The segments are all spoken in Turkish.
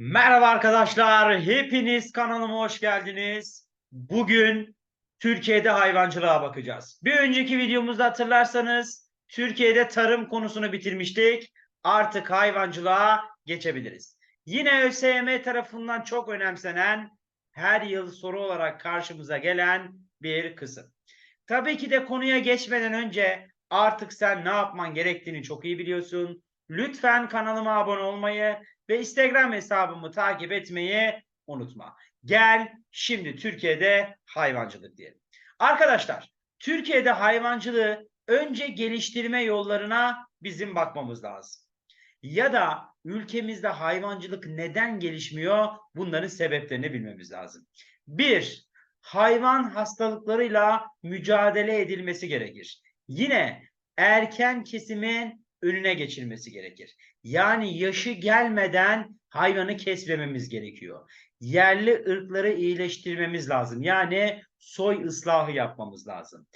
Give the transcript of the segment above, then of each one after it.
Merhaba arkadaşlar, hepiniz kanalıma hoş geldiniz. Bugün Türkiye'de hayvancılığa bakacağız. Bir önceki videomuzda hatırlarsanız Türkiye'de tarım konusunu bitirmiştik. Artık hayvancılığa geçebiliriz. Yine ÖSYM tarafından çok önemsenen, her yıl soru olarak karşımıza gelen bir kısım. Tabii ki de konuya geçmeden önce artık sen ne yapman gerektiğini çok iyi biliyorsun. Lütfen kanalıma abone olmayı ve Instagram hesabımı takip etmeyi unutma. Gel şimdi Türkiye'de hayvancılık diyelim. Arkadaşlar, Türkiye'de hayvancılığı önce geliştirme yollarına bizim bakmamız lazım. Ya da ülkemizde hayvancılık neden gelişmiyor? Bunların sebeplerini bilmemiz lazım. Bir, hayvan hastalıklarıyla mücadele edilmesi gerekir. Yine erken kesimin önüne geçilmesi gerekir. Yani yaşı gelmeden hayvanı kesmememiz gerekiyor. Yerli ırkları iyileştirmemiz lazım. Yani soy ıslahı yapmamız lazım.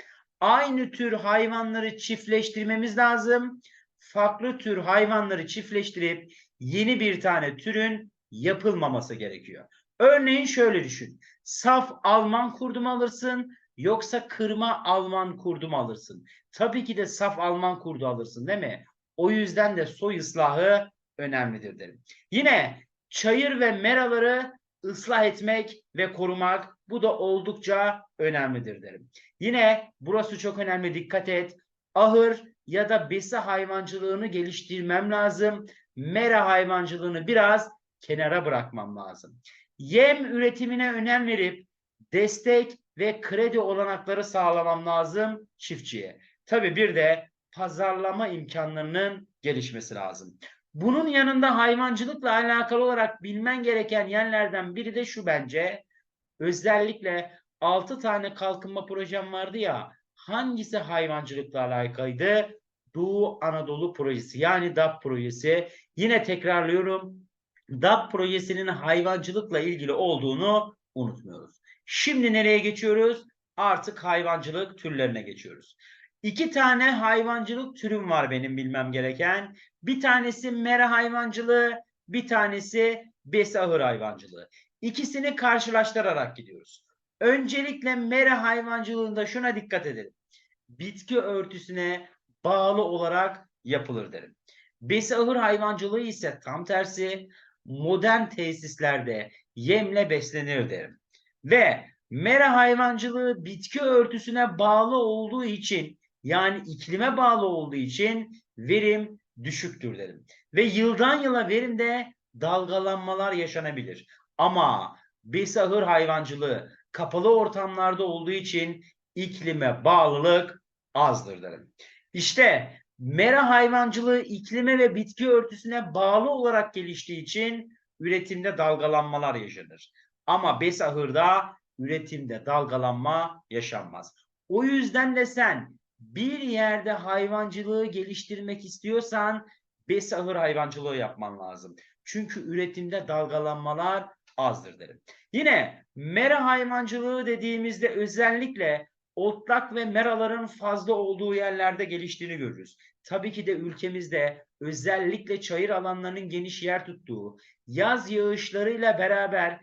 Aynı tür hayvanları çiftleştirmemiz lazım. Farklı tür hayvanları çiftleştirip yeni bir tane türün yapılmaması gerekiyor. Örneğin şöyle düşün. Saf Alman kurdu mu alırsın yoksa kırma Alman kurdu mu alırsın? Tabii ki de saf Alman kurdu alırsın değil mi? O yüzden de soy ıslahı önemlidir derim. Yine çayır ve meraları ıslah etmek ve korumak bu da oldukça önemlidir derim. Yine burası çok önemli dikkat et. Ahır ya da besi hayvancılığını geliştirmem lazım. Mera hayvancılığını biraz kenara bırakmam lazım. Yem üretimine önem verip destek ve kredi olanakları sağlamam lazım çiftçiye. Tabii bir de pazarlama imkanlarının gelişmesi lazım. Bunun yanında hayvancılıkla alakalı olarak bilmen gereken yerlerden biri de şu bence. Özellikle 6 tane kalkınma projem vardı ya. Hangisi hayvancılıkla alakalıydı? Doğu Anadolu projesi yani DAP projesi. Yine tekrarlıyorum. DAP projesinin hayvancılıkla ilgili olduğunu unutmuyoruz. Şimdi nereye geçiyoruz? Artık hayvancılık türlerine geçiyoruz. İki tane hayvancılık türüm var benim bilmem gereken. Bir tanesi mera hayvancılığı, bir tanesi besahır hayvancılığı. İkisini karşılaştırarak gidiyoruz. Öncelikle mera hayvancılığında şuna dikkat edelim. Bitki örtüsüne bağlı olarak yapılır derim. Besahır hayvancılığı ise tam tersi modern tesislerde yemle beslenir derim. Ve mera hayvancılığı bitki örtüsüne bağlı olduğu için yani iklime bağlı olduğu için verim düşüktür derim. Ve yıldan yıla verimde dalgalanmalar yaşanabilir. Ama besahır hayvancılığı kapalı ortamlarda olduğu için iklime bağlılık azdır derim. İşte mera hayvancılığı iklime ve bitki örtüsüne bağlı olarak geliştiği için üretimde dalgalanmalar yaşanır. Ama besahırda üretimde dalgalanma yaşanmaz. O yüzden de sen bir yerde hayvancılığı geliştirmek istiyorsan besahır hayvancılığı yapman lazım. Çünkü üretimde dalgalanmalar azdır derim. Yine mera hayvancılığı dediğimizde özellikle otlak ve meraların fazla olduğu yerlerde geliştiğini görürüz. Tabii ki de ülkemizde özellikle çayır alanlarının geniş yer tuttuğu, yaz yağışlarıyla beraber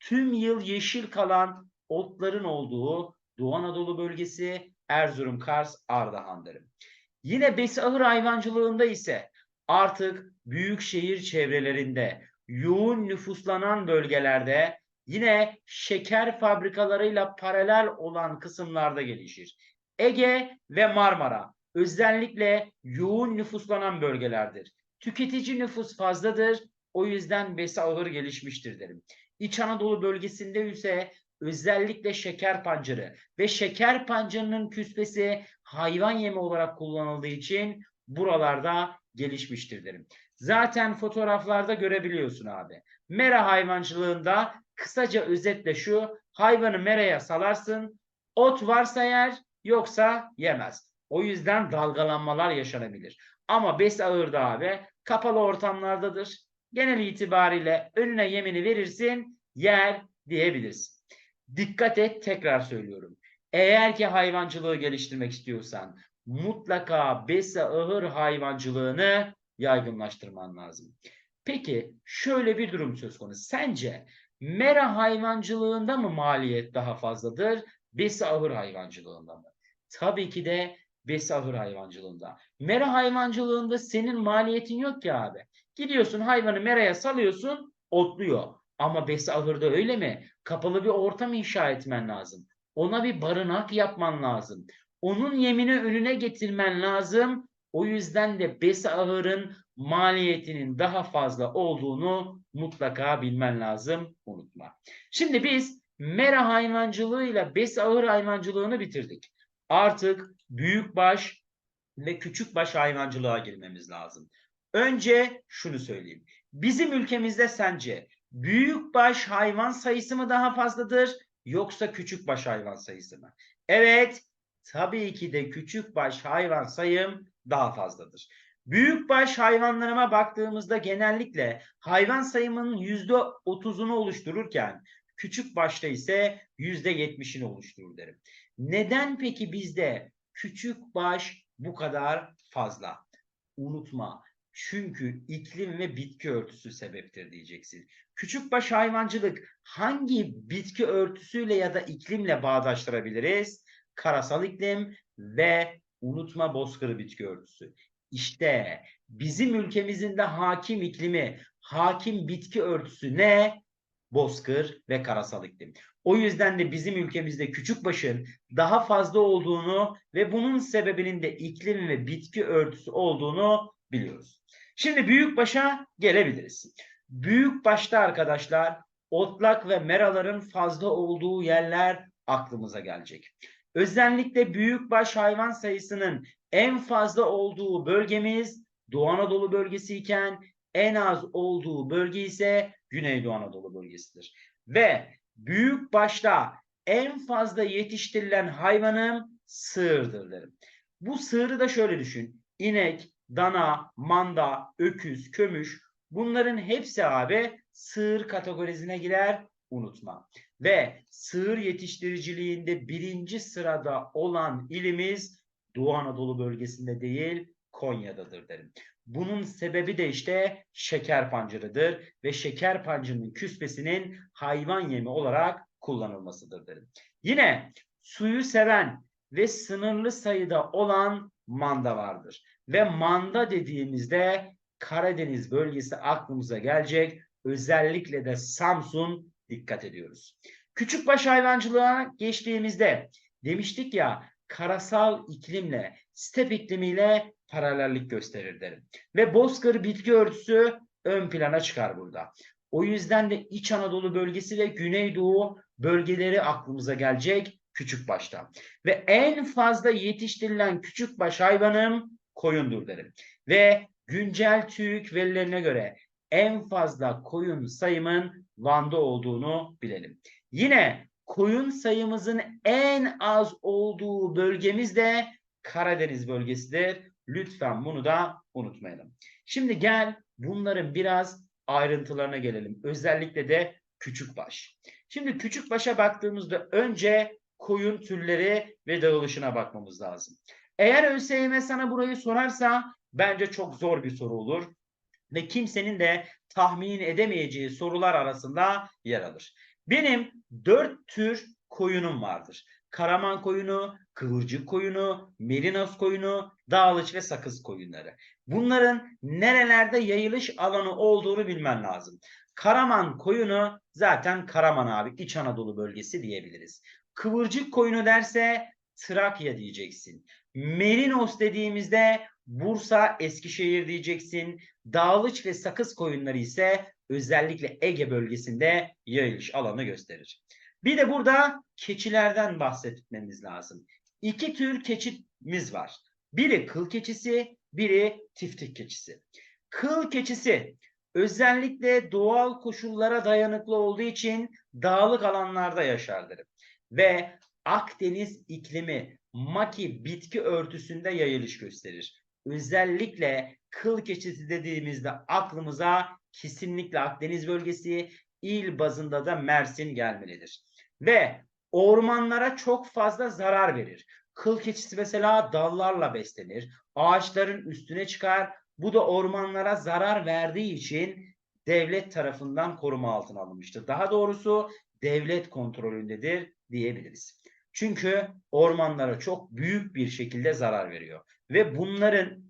tüm yıl yeşil kalan otların olduğu Doğu Anadolu bölgesi Erzurum, Kars, Ardahan derim. Yine besahır hayvancılığında ise artık büyük şehir çevrelerinde yoğun nüfuslanan bölgelerde yine şeker fabrikalarıyla paralel olan kısımlarda gelişir. Ege ve Marmara özellikle yoğun nüfuslanan bölgelerdir. Tüketici nüfus fazladır. O yüzden besi ağır gelişmiştir derim. İç Anadolu bölgesinde ise özellikle şeker pancarı ve şeker pancarının küspesi hayvan yemi olarak kullanıldığı için buralarda gelişmiştir derim. Zaten fotoğraflarda görebiliyorsun abi. Mera hayvancılığında kısaca özetle şu hayvanı meraya salarsın ot varsa yer yoksa yemez. O yüzden dalgalanmalar yaşanabilir. Ama bes ağırda abi kapalı ortamlardadır. Genel itibariyle önüne yemini verirsin yer diyebilirsin. Dikkat et tekrar söylüyorum. Eğer ki hayvancılığı geliştirmek istiyorsan mutlaka besi ahır hayvancılığını yaygınlaştırman lazım. Peki şöyle bir durum söz konusu. Sence mera hayvancılığında mı maliyet daha fazladır? Besi ahır hayvancılığında mı? Tabii ki de besi ahır hayvancılığında. Mera hayvancılığında senin maliyetin yok ki abi. Gidiyorsun hayvanı meraya salıyorsun, otluyor. Ama besi ahırda öyle mi? Kapalı bir ortam inşa etmen lazım. Ona bir barınak yapman lazım. Onun yemini önüne getirmen lazım. O yüzden de besi ahırın maliyetinin daha fazla olduğunu mutlaka bilmen lazım. Unutma. Şimdi biz mera hayvancılığıyla besi ahır hayvancılığını bitirdik. Artık büyükbaş ve küçükbaş hayvancılığa girmemiz lazım. Önce şunu söyleyeyim. Bizim ülkemizde sence büyükbaş hayvan sayısı mı daha fazladır yoksa küçükbaş hayvan sayısı mı? Evet, tabii ki de küçükbaş hayvan sayım daha fazladır. Büyükbaş hayvanlarıma baktığımızda genellikle hayvan sayımının yüzde otuzunu oluştururken küçük başta ise yüzde yetmişini oluşturur derim. Neden peki bizde küçük baş bu kadar fazla? Unutma. Çünkü iklim ve bitki örtüsü sebeptir diyeceksin. Küçükbaş hayvancılık hangi bitki örtüsüyle ya da iklimle bağdaştırabiliriz? Karasal iklim ve unutma bozkırı bitki örtüsü. İşte bizim ülkemizin de hakim iklimi, hakim bitki örtüsü ne? Bozkır ve karasal iklim. O yüzden de bizim ülkemizde küçükbaşın daha fazla olduğunu ve bunun sebebinin de iklim ve bitki örtüsü olduğunu biliyoruz. Şimdi büyükbaşa gelebiliriz. Büyükbaşta arkadaşlar otlak ve meraların fazla olduğu yerler aklımıza gelecek. Özellikle büyükbaş hayvan sayısının en fazla olduğu bölgemiz Doğu Anadolu bölgesi iken en az olduğu bölge ise Güneydoğu Anadolu bölgesidir. Ve büyük başta en fazla yetiştirilen hayvanım sığırdır derim. Bu sığırı da şöyle düşün. İnek, dana, manda, öküz, kömüş bunların hepsi abi sığır kategorisine girer unutma. Ve sığır yetiştiriciliğinde birinci sırada olan ilimiz Doğu Anadolu bölgesinde değil Konya'dadır derim. Bunun sebebi de işte şeker pancarıdır ve şeker pancarının küspesinin hayvan yemi olarak kullanılmasıdır derim. Yine suyu seven ve sınırlı sayıda olan manda vardır. Ve manda dediğimizde Karadeniz bölgesi aklımıza gelecek. Özellikle de Samsun dikkat ediyoruz. Küçükbaş hayvancılığa geçtiğimizde demiştik ya karasal iklimle, step iklimiyle paralellik gösterir derim. Ve bozkır bitki örtüsü ön plana çıkar burada. O yüzden de İç Anadolu bölgesi ve Güneydoğu bölgeleri aklımıza gelecek küçük başta. Ve en fazla yetiştirilen küçük baş hayvanım koyundur derim. Ve güncel TÜİK verilerine göre en fazla koyun sayımın Van'da olduğunu bilelim. Yine koyun sayımızın en az olduğu bölgemiz de Karadeniz bölgesidir. Lütfen bunu da unutmayalım. Şimdi gel bunların biraz ayrıntılarına gelelim. Özellikle de küçük baş. Şimdi küçük başa baktığımızda önce koyun türleri ve dağılışına bakmamız lazım. Eğer ÖSYM sana burayı sorarsa bence çok zor bir soru olur ve kimsenin de tahmin edemeyeceği sorular arasında yer alır. Benim dört tür koyunum vardır. Karaman koyunu, kıvırcık koyunu, merinos koyunu, dağlıç ve sakız koyunları. Bunların nerelerde yayılış alanı olduğunu bilmen lazım. Karaman koyunu zaten Karaman abi İç Anadolu bölgesi diyebiliriz. Kıvırcık koyunu derse Trakya diyeceksin. Merinos dediğimizde Bursa, Eskişehir diyeceksin. Dağlıç ve sakız koyunları ise özellikle Ege bölgesinde yayılış alanı gösterir. Bir de burada keçilerden bahsetmemiz lazım. İki tür keçimiz var. Biri kıl keçisi, biri tiftik keçisi. Kıl keçisi özellikle doğal koşullara dayanıklı olduğu için dağlık alanlarda yaşardır. Ve Akdeniz iklimi maki bitki örtüsünde yayılış gösterir. Özellikle kıl keçisi dediğimizde aklımıza kesinlikle Akdeniz bölgesi, il bazında da Mersin gelmelidir. Ve ormanlara çok fazla zarar verir. Kıl keçisi mesela dallarla beslenir. Ağaçların üstüne çıkar. Bu da ormanlara zarar verdiği için devlet tarafından koruma altına alınmıştır. Daha doğrusu devlet kontrolündedir diyebiliriz. Çünkü ormanlara çok büyük bir şekilde zarar veriyor. Ve bunların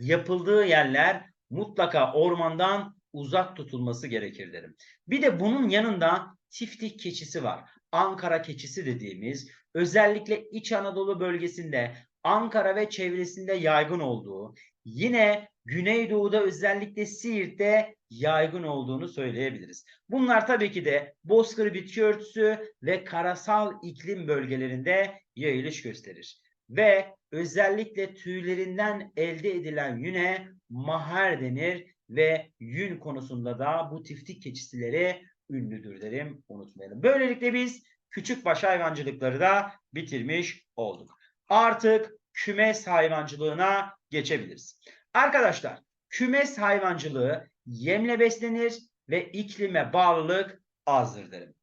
yapıldığı yerler mutlaka ormandan uzak tutulması gerekir derim. Bir de bunun yanında tiftik keçisi var. Ankara keçisi dediğimiz özellikle İç Anadolu bölgesinde Ankara ve çevresinde yaygın olduğu, yine Güneydoğu'da özellikle Siirt'te yaygın olduğunu söyleyebiliriz. Bunlar tabii ki de bozkır bitki örtüsü ve karasal iklim bölgelerinde yayılış gösterir. Ve özellikle tüylerinden elde edilen yüne maher denir ve yün konusunda da bu tiftik keçisileri ünlüdür derim unutmayalım. Böylelikle biz küçük baş hayvancılıkları da bitirmiş olduk. Artık kümes hayvancılığına geçebiliriz. Arkadaşlar kümes hayvancılığı yemle beslenir ve iklime bağlılık azdır derim.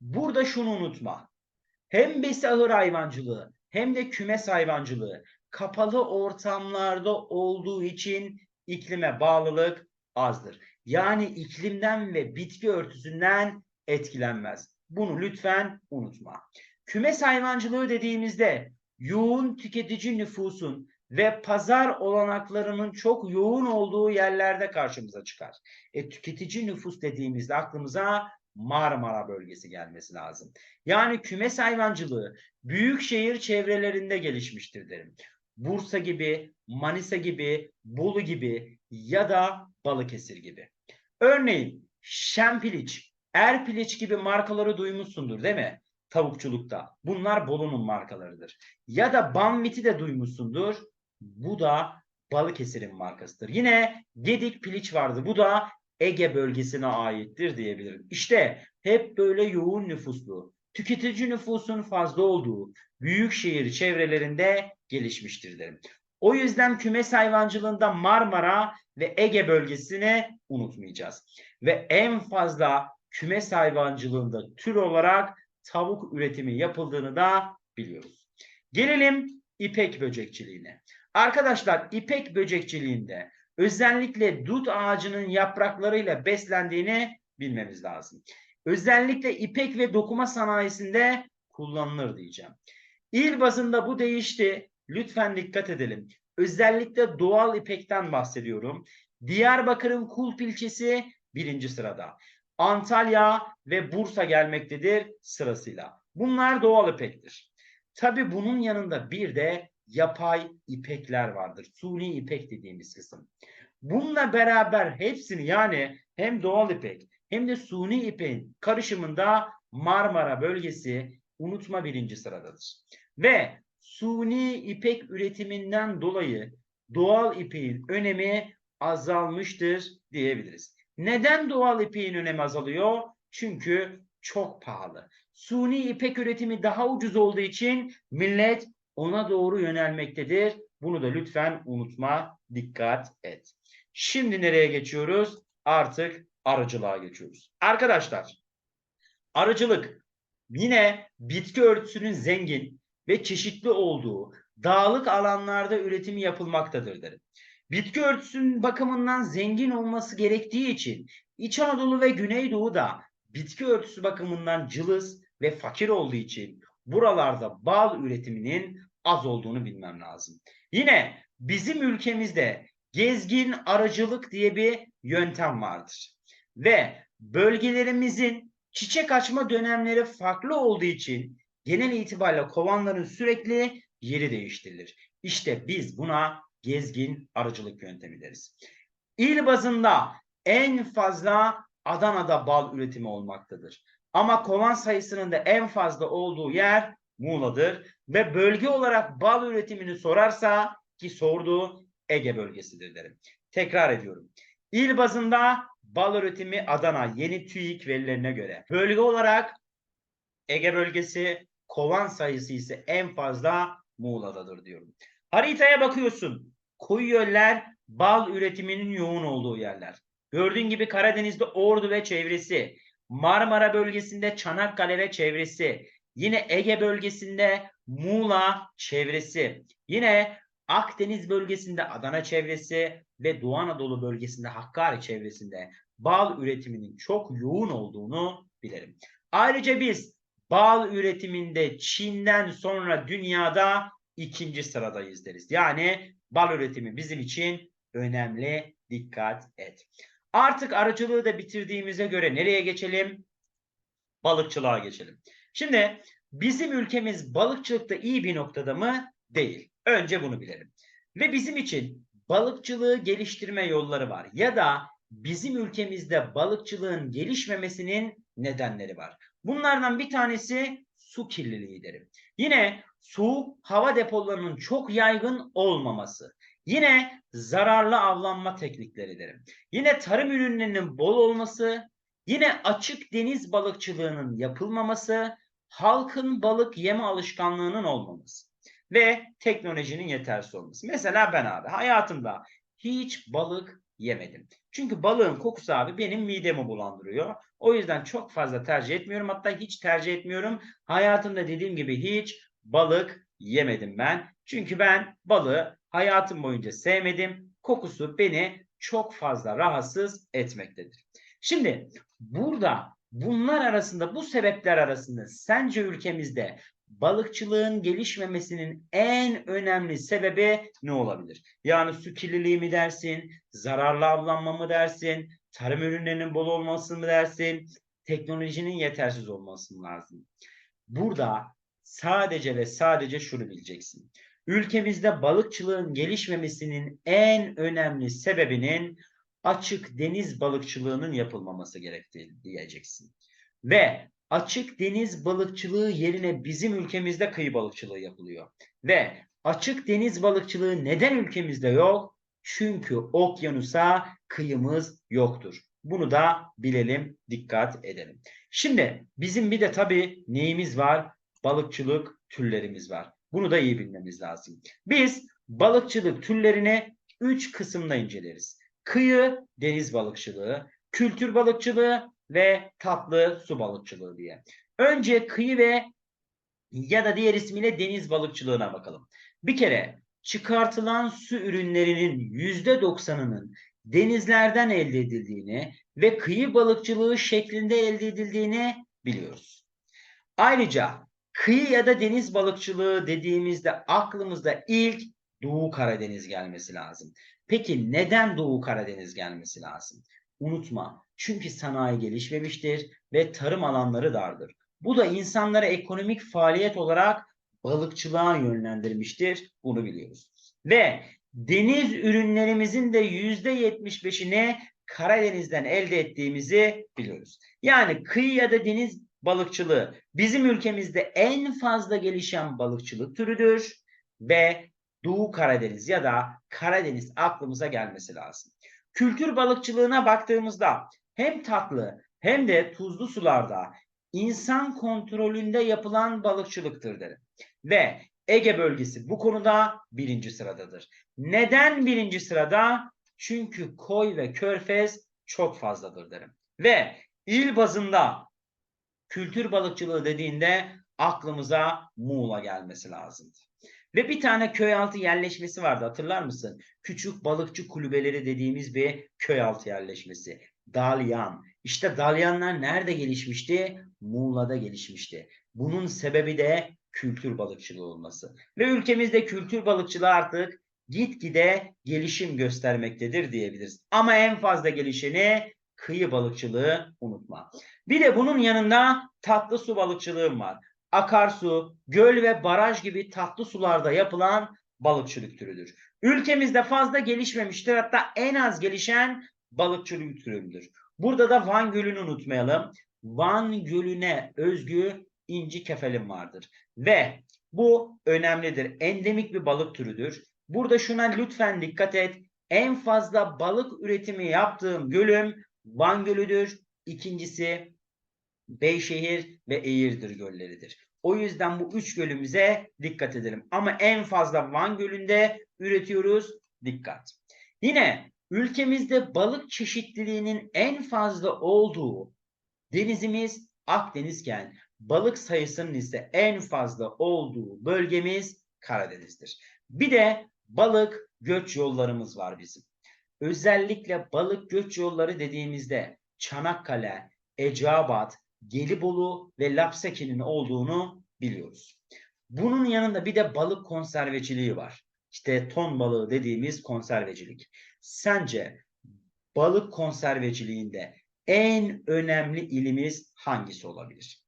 Burada şunu unutma. Hem besi ahır hayvancılığı hem de kümes hayvancılığı kapalı ortamlarda olduğu için iklime bağlılık azdır. Yani iklimden ve bitki örtüsünden etkilenmez. Bunu lütfen unutma. Kümes hayvancılığı dediğimizde yoğun tüketici nüfusun ve pazar olanaklarının çok yoğun olduğu yerlerde karşımıza çıkar. E, tüketici nüfus dediğimizde aklımıza Marmara bölgesi gelmesi lazım. Yani kümes hayvancılığı büyük şehir çevrelerinde gelişmiştir derim. Bursa gibi, Manisa gibi, Bolu gibi ya da Balıkesir gibi. Örneğin Şempiliç, Erpiliç gibi markaları duymuşsundur değil mi? Tavukçulukta. Bunlar Bolu'nun markalarıdır. Ya da Banvit'i de duymuşsundur. Bu da Balıkesir'in markasıdır. Yine Gedik Piliç vardı. Bu da Ege bölgesine aittir diyebilirim. İşte hep böyle yoğun nüfuslu, tüketici nüfusun fazla olduğu büyük şehir çevrelerinde gelişmiştir derim. O yüzden kümes hayvancılığında Marmara ve Ege bölgesini unutmayacağız. Ve en fazla kümes hayvancılığında tür olarak tavuk üretimi yapıldığını da biliyoruz. Gelelim ipek böcekçiliğine. Arkadaşlar ipek böcekçiliğinde özellikle dut ağacının yapraklarıyla beslendiğini bilmemiz lazım. Özellikle ipek ve dokuma sanayisinde kullanılır diyeceğim. İl bazında bu değişti. Lütfen dikkat edelim. Özellikle doğal ipekten bahsediyorum. Diyarbakır'ın Kulp ilçesi birinci sırada. Antalya ve Bursa gelmektedir sırasıyla. Bunlar doğal ipektir. Tabi bunun yanında bir de yapay ipekler vardır. Suni ipek dediğimiz kısım. Bununla beraber hepsini yani hem doğal ipek hem de suni ipeğin karışımında Marmara bölgesi unutma birinci sıradadır. Ve suni ipek üretiminden dolayı doğal ipeğin önemi azalmıştır diyebiliriz. Neden doğal ipeğin önemi azalıyor? Çünkü çok pahalı. Suni ipek üretimi daha ucuz olduğu için millet ona doğru yönelmektedir. Bunu da lütfen unutma, dikkat et. Şimdi nereye geçiyoruz? Artık arıcılığa geçiyoruz. Arkadaşlar, arıcılık yine bitki örtüsünün zengin ve çeşitli olduğu dağlık alanlarda üretimi yapılmaktadır derim. Bitki örtüsünün bakımından zengin olması gerektiği için İç Anadolu ve Güneydoğu'da bitki örtüsü bakımından cılız ve fakir olduğu için buralarda bal üretiminin az olduğunu bilmem lazım. Yine bizim ülkemizde gezgin arıcılık diye bir yöntem vardır. Ve bölgelerimizin çiçek açma dönemleri farklı olduğu için genel itibariyle kovanların sürekli yeri değiştirilir. İşte biz buna gezgin arıcılık yöntemi deriz. İl bazında en fazla Adana'da bal üretimi olmaktadır. Ama kovan sayısının da en fazla olduğu yer Muğla'dır. Ve bölge olarak bal üretimini sorarsa ki sorduğu Ege bölgesidir derim. Tekrar ediyorum. İl bazında bal üretimi Adana yeni TÜİK verilerine göre. Bölge olarak Ege bölgesi kovan sayısı ise en fazla Muğla'dadır diyorum. Haritaya bakıyorsun. Koyu göller bal üretiminin yoğun olduğu yerler. Gördüğün gibi Karadeniz'de Ordu ve çevresi, Marmara bölgesinde Çanakkale ve çevresi, yine Ege bölgesinde Muğla çevresi, yine Akdeniz bölgesinde Adana çevresi ve Doğu Anadolu bölgesinde Hakkari çevresinde bal üretiminin çok yoğun olduğunu bilelim. Ayrıca biz bal üretiminde Çin'den sonra dünyada ikinci sıradayız deriz. Yani bal üretimi bizim için önemli. Dikkat et. Artık arıcılığı da bitirdiğimize göre nereye geçelim? Balıkçılığa geçelim. Şimdi bizim ülkemiz balıkçılıkta iyi bir noktada mı? Değil. Önce bunu bilelim. Ve bizim için balıkçılığı geliştirme yolları var. Ya da bizim ülkemizde balıkçılığın gelişmemesinin nedenleri var. Bunlardan bir tanesi su kirliliği derim. Yine soğuk hava depolarının çok yaygın olmaması. Yine zararlı avlanma teknikleri derim. Yine tarım ürünlerinin bol olması, yine açık deniz balıkçılığının yapılmaması, halkın balık yeme alışkanlığının olmaması ve teknolojinin yetersiz olması. Mesela ben abi hayatımda hiç balık yemedim. Çünkü balığın kokusu abi benim midemi bulandırıyor. O yüzden çok fazla tercih etmiyorum. Hatta hiç tercih etmiyorum. Hayatımda dediğim gibi hiç balık yemedim ben. Çünkü ben balığı hayatım boyunca sevmedim. Kokusu beni çok fazla rahatsız etmektedir. Şimdi burada bunlar arasında bu sebepler arasında sence ülkemizde balıkçılığın gelişmemesinin en önemli sebebi ne olabilir? Yani su kirliliği mi dersin, zararlı avlanma mı dersin, tarım ürünlerinin bol olması mı dersin, teknolojinin yetersiz olması mı lazım? Burada sadece ve sadece şunu bileceksin. Ülkemizde balıkçılığın gelişmemesinin en önemli sebebinin açık deniz balıkçılığının yapılmaması gerektiği diyeceksin. Ve açık deniz balıkçılığı yerine bizim ülkemizde kıyı balıkçılığı yapılıyor. Ve açık deniz balıkçılığı neden ülkemizde yok? Çünkü okyanusa kıyımız yoktur. Bunu da bilelim, dikkat edelim. Şimdi bizim bir de tabii neyimiz var? Balıkçılık türlerimiz var. Bunu da iyi bilmemiz lazım. Biz balıkçılık türlerini 3 kısımda inceleriz. Kıyı deniz balıkçılığı, kültür balıkçılığı ve tatlı su balıkçılığı diye. Önce kıyı ve ya da diğer ismiyle deniz balıkçılığına bakalım. Bir kere çıkartılan su ürünlerinin yüzde doksanının denizlerden elde edildiğini ve kıyı balıkçılığı şeklinde elde edildiğini biliyoruz. Ayrıca kıyı ya da deniz balıkçılığı dediğimizde aklımızda ilk Doğu Karadeniz gelmesi lazım. Peki neden Doğu Karadeniz gelmesi lazım? Unutma. Çünkü sanayi gelişmemiştir ve tarım alanları dardır. Bu da insanları ekonomik faaliyet olarak balıkçılığa yönlendirmiştir. Bunu biliyoruz. Ve deniz ürünlerimizin de yüzde yetmiş beşini Karadeniz'den elde ettiğimizi biliyoruz. Yani kıyı ya da deniz balıkçılığı bizim ülkemizde en fazla gelişen balıkçılık türüdür ve Doğu Karadeniz ya da Karadeniz aklımıza gelmesi lazım. Kültür balıkçılığına baktığımızda hem tatlı hem de tuzlu sularda insan kontrolünde yapılan balıkçılıktır derim. Ve Ege bölgesi bu konuda birinci sıradadır. Neden birinci sırada? Çünkü koy ve körfez çok fazladır derim. Ve il bazında kültür balıkçılığı dediğinde aklımıza Muğla gelmesi lazımdı. Ve bir tane köy altı yerleşmesi vardı hatırlar mısın? Küçük balıkçı kulübeleri dediğimiz bir köy altı yerleşmesi. Dalyan. İşte dalyanlar nerede gelişmişti? Muğla'da gelişmişti. Bunun sebebi de kültür balıkçılığı olması. Ve ülkemizde kültür balıkçılığı artık gitgide gelişim göstermektedir diyebiliriz. Ama en fazla gelişeni kıyı balıkçılığı unutma. Bir de bunun yanında tatlı su balıkçılığım var. Akarsu, göl ve baraj gibi tatlı sularda yapılan balıkçılık türüdür. Ülkemizde fazla gelişmemiştir. Hatta en az gelişen balıkçılık türüdür. Burada da Van Gölü'nü unutmayalım. Van Gölü'ne özgü inci kefelim vardır. Ve bu önemlidir. Endemik bir balık türüdür. Burada şuna lütfen dikkat et. En fazla balık üretimi yaptığım gölüm Van Gölü'dür. İkincisi Beyşehir ve Eğirdir gölleridir. O yüzden bu üç gölümüze dikkat edelim. Ama en fazla Van Gölü'nde üretiyoruz. Dikkat. Yine ülkemizde balık çeşitliliğinin en fazla olduğu denizimiz Akdenizken balık sayısının ise en fazla olduğu bölgemiz Karadeniz'dir. Bir de balık göç yollarımız var bizim. özellikle balık göç yolları dediğimizde Çanakkale, Eceabat, Gelibolu ve Lapseki'nin olduğunu biliyoruz. Bunun yanında bir de balık konserveciliği var. İşte ton balığı dediğimiz konservecilik. Sence balık konserveciliğinde en önemli ilimiz hangisi olabilir?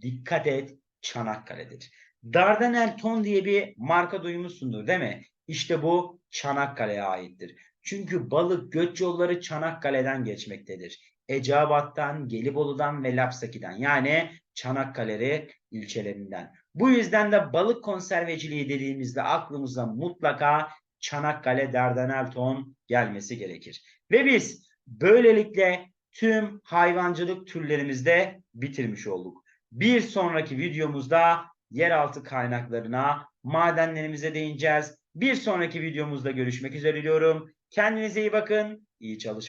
Dikkat et Çanakkale'dir. Dardanel ton diye bir marka duymuşsundur değil mi? İşte bu Çanakkale'ye aittir. Çünkü balık göç yolları Çanakkale'den geçmektedir. Eceabat'tan, Gelibolu'dan ve Lapsaki'den yani Çanakkale ilçelerinden. Bu yüzden de balık konserveciliği dediğimizde aklımıza mutlaka Çanakkale Dardanel ton gelmesi gerekir. Ve biz böylelikle tüm hayvancılık türlerimizde bitirmiş olduk. Bir sonraki videomuzda yeraltı kaynaklarına, madenlerimize değineceğiz. Bir sonraki videomuzda görüşmek üzere diyorum. Kendinize iyi bakın. İyi çalışmalar.